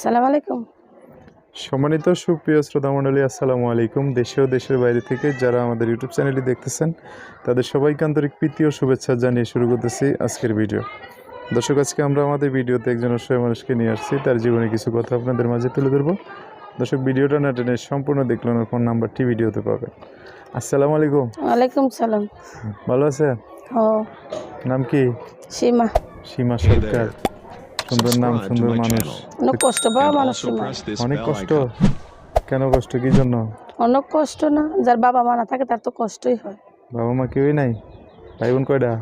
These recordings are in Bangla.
সালাম আলাইকুম। সম্মানিত সুপ্রিয় শ্রোতা মণ্ডলী আসসালামু আলাইকুম। দেশে ও দেশের বাইরে থেকে যারা আমাদের ইউটিউব চ্যানেলটি দেখতেছেন তাদের সবাইকে আন্তরিক প্রীতি ও শুভেচ্ছা জানিয়ে শুরু করতেছি আজকের ভিডিও। দর্শক আজকে আমরা আমাদের ভিডিওতে একজন অসহায় মানুষকে নিয়ে আসছি। তার জীবনে কিছু কথা আপনাদের মাঝে তুলে ধরবো। দর্শক ভিডিওটা না টেনে সম্পূর্ণ দেখলেন ফোন নাম্বারটি ভিডিওতে পাবেন। আসসালামু আলাইকুম। ওয়ালাইকুম সালাম। ভালো আছেন? নাম কি? সীমা। সীমা সরকার। সুন্দর নাম সুন্দর মানুষ। অনেক কষ্ট পাওয়া মানুষ অনেক কষ্ট। কেন কষ্ট? কি জন্য? অনেক কষ্ট না যার বাবা মা না থাকে তার তো কষ্টই হয়। বাবা মা কেউই নাই? ভাই বোন কয়টা?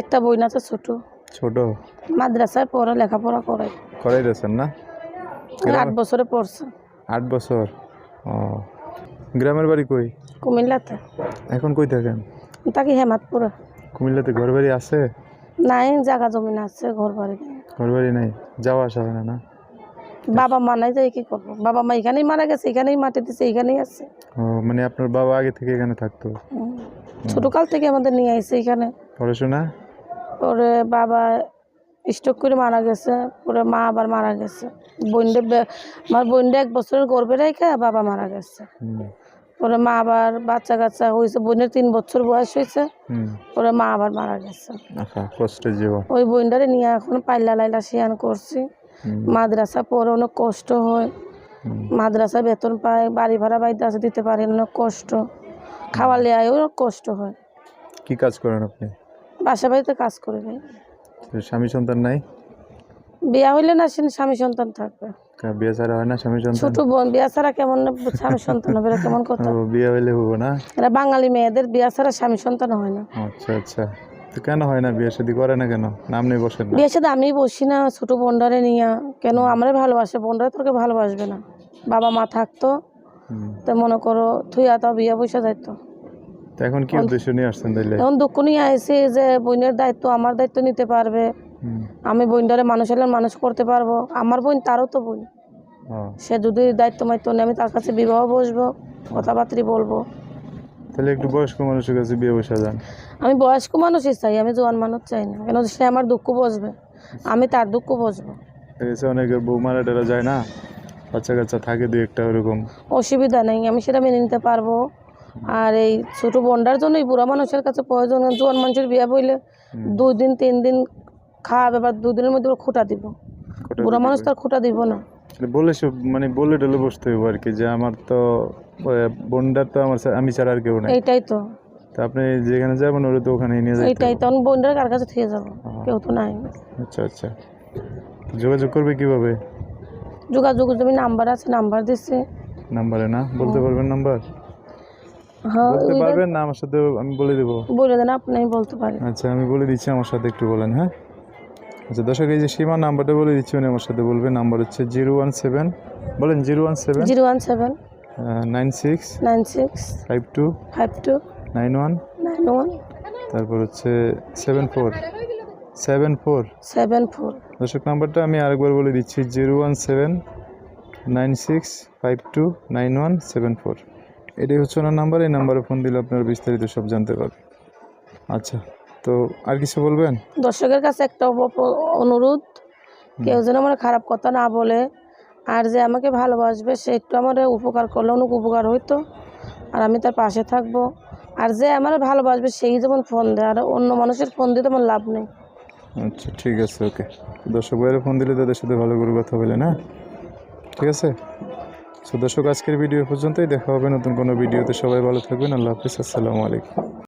একটা বই না তো ছোট। ছোট? মাদ্রাসায় পড়ে লেখাপড়া করে। করাই রেছেন না আট বছরে পড়ছে। আট বছর? ও। গ্রামের বাড়ি কই? কুমিল্লাতে। এখন কই থাকেন? তাকে হেমাতপুরে। কুমিল্লাতে ঘর বাড়ি আছে? নাই জায়গা জমিন আছে ঘর বাড়ি নেই। ঘর বাড়ি নাই যাওয়া আসা হয় না না? বাবা মা নাই যাই কি করব? বাবা মা এখানেই মারা গেছে এখানেই মাটি দিছে এখানেই আছে। ও মানে আপনার বাবা আগে থেকে এখানে থাকতো। ছোটকাল থেকে আমাদের নিয়ে আসছে এখানে। পড়াশোনা? পরে বাবা স্ট্রোক করে মারা গেছে পরে মা আবার মারা গেছে। বোনডে বে- আমার বোনডে এক বছরের গর্বে রেখে বাবা মারা গেছে। পরে মা আবার বাচ্চা কাচ্চা হয়েছে বোনের তিন বছর বয়স হয়েছে। পরে মা আবার মারা গেছে। আচ্ছা ওই বোনটারে নিয়ে এখন পাইলা লাইলা শিয়ান করছি। মাদ্রাসা পরে অনেক কষ্ট হয়। মাদ্রাসা বেতন পায় বাড়ি ভাড়া বাড়িতে আছে দিতে পারে অনেক কষ্ট। খাওয়া লেয়ায় অনেক কষ্ট হয়। কি কাজ করেন আপনি? বাসা বাড়িতে কাজ করে ভাই। স্বামী সন্তান নাই? বিয়া হইলে না স্বামী সন্তান থাকবে। বিয়ে ছাড়া হয় না স্বামী সন্তান। ছোট বোন বিয়া ছাড়া কেমন না স্বামী সন্তান হবে কেমন কথা? বিয়ে হইলে হব না? এরা বাঙালি মেয়েদের বিয়া ছাড়া স্বামী সন্তান হয় না। আচ্ছা আচ্ছা। তো কেন হয় না বিয়ে শাদী করে না কেন? নাম নেই বসেন না। বিয়ের সাথে আমি বসি না ছোট বোনডারে নিয়ে। কেন? আমারে ভালোবাসে বোনডারে তোকে ভালোবাসবে না। বাবা মা থাকতো। তো মনে করো থুইয়া তো বিয়া বসে যাইতো। এখন কি উদ্দেশ্য নিয়ে আসছেন তাইলে? এখন দুঃখ নিয়ে আইসি যে বোনের দায়িত্ব আমার দায়িত্ব নিতে পারবে। আমি বোনডারে মানুষ হলে মানুষ করতে পারব। আমার বোন তারও তো বোন। সে যদি দায়িত্ব মাইতো নেই আমি তার কাছে বিবাহ বসবো কথাবার্তি বলব। তাহলে একটু বয়স্ক মানুষের কাছে বিয়ে বসে যান। আমি বয়স্ক মানুষই চাই আমি জোয়ান মানুষ চাই না। কেন সে আমার দুঃখ বসবে আমি তার দুঃখ বসবো দেখেছে অনেকে বউ মারা টেরা যায় না বাচ্চা কাচ্চা থাকে দু একটা ওরকম। অসুবিধা নেই আমি সেটা মেনে নিতে পারব। আর এই ছোট বোনটার জন্য এই বুড়া মানুষের কাছে প্রয়োজন জোয়ান মানুষের বিয়ে বইলে দুই দিন তিন দিন খাওয়াবে বা দুদিনের মধ্যে ওর খোটা দিব। বুড়া মানুষ হবে। তার খোটা দিব না। বলে সব মানে বলে টলে বসতে হবে আর কি যে আমার তো বোনটার তো আমার আমি ছাড়া আর কেউ নাই। এইটাই তো। তো আপনি যেখানে যাবেন ওরা তো ওখানে নিয়ে যাইতে এইটাই তো বোনটার কার কাছে থেকে যাব? কেউ তো নাই। আচ্ছা আচ্ছা। যোগাযোগ করবে কীভাবে? যোগাযোগ তুমি নাম্বার আছে নাম্বার দিচ্ছি নাম্বারে না? বলতে পারবেন নাম্বার? হ্যাঁ বলতে পারবেন না আমার সাথে আমি বলে দেবো। বলে দেন আপনি বলতে পারি আচ্ছা আমি বলে দিচ্ছি আমার সাথে একটু বলেন হ্যাঁ? আচ্ছা দর্শক এই যে সীমা নাম্বারটা বলে দিচ্ছি উনি আমার সাথে বলবে। নাম্বার হচ্ছে জিরো ওয়ান সেভেন। বলেন zero one seven? Zero one seven. Nine six? Nine six. Five two? Five two. Nine one? Nine one. তারপর হচ্ছে seven four. Seven four? Seven four. দর্শক নাম্বারটা আমি আরেকবার বলে দিচ্ছি zero one seven nine six five two nine one seven four. এটাই হচ্ছে ওনার নাম্বার। এই নাম্বারে ফোন দিলে আপনারা বিস্তারিত সব জানতে পারবেন। আচ্ছা তো আর কিছু বলবেন? দর্শকের কাছে একটা অনুরোধ। কেউ যেন আমার খারাপ কথা না বলে আর যে আমাকে ভালোবাসবে সে একটু আমার উপকার করলে অনেক উপকার হইতো আর আমি তার পাশে থাকব। আর যে আমার ভালোবাসবে সেই যেমন ফোন দেয় আর অন্য মানুষের ফোন দিয়ে তেমন লাভ নেই। আচ্ছা ঠিক আছে ওকে। দর্শক ভাইয়েরা ফোন দিলে তাদের সাথে ভালো করে কথা বলে না? ঠিক আছে? তো দর্শক আজকের ভিডিও পর্যন্তই। দেখা হবে নতুন কোনো ভিডিওতে। সবাই ভালো থাকবেন। আল্লাহ হাফিজ। আসসালামু আলাইকুম।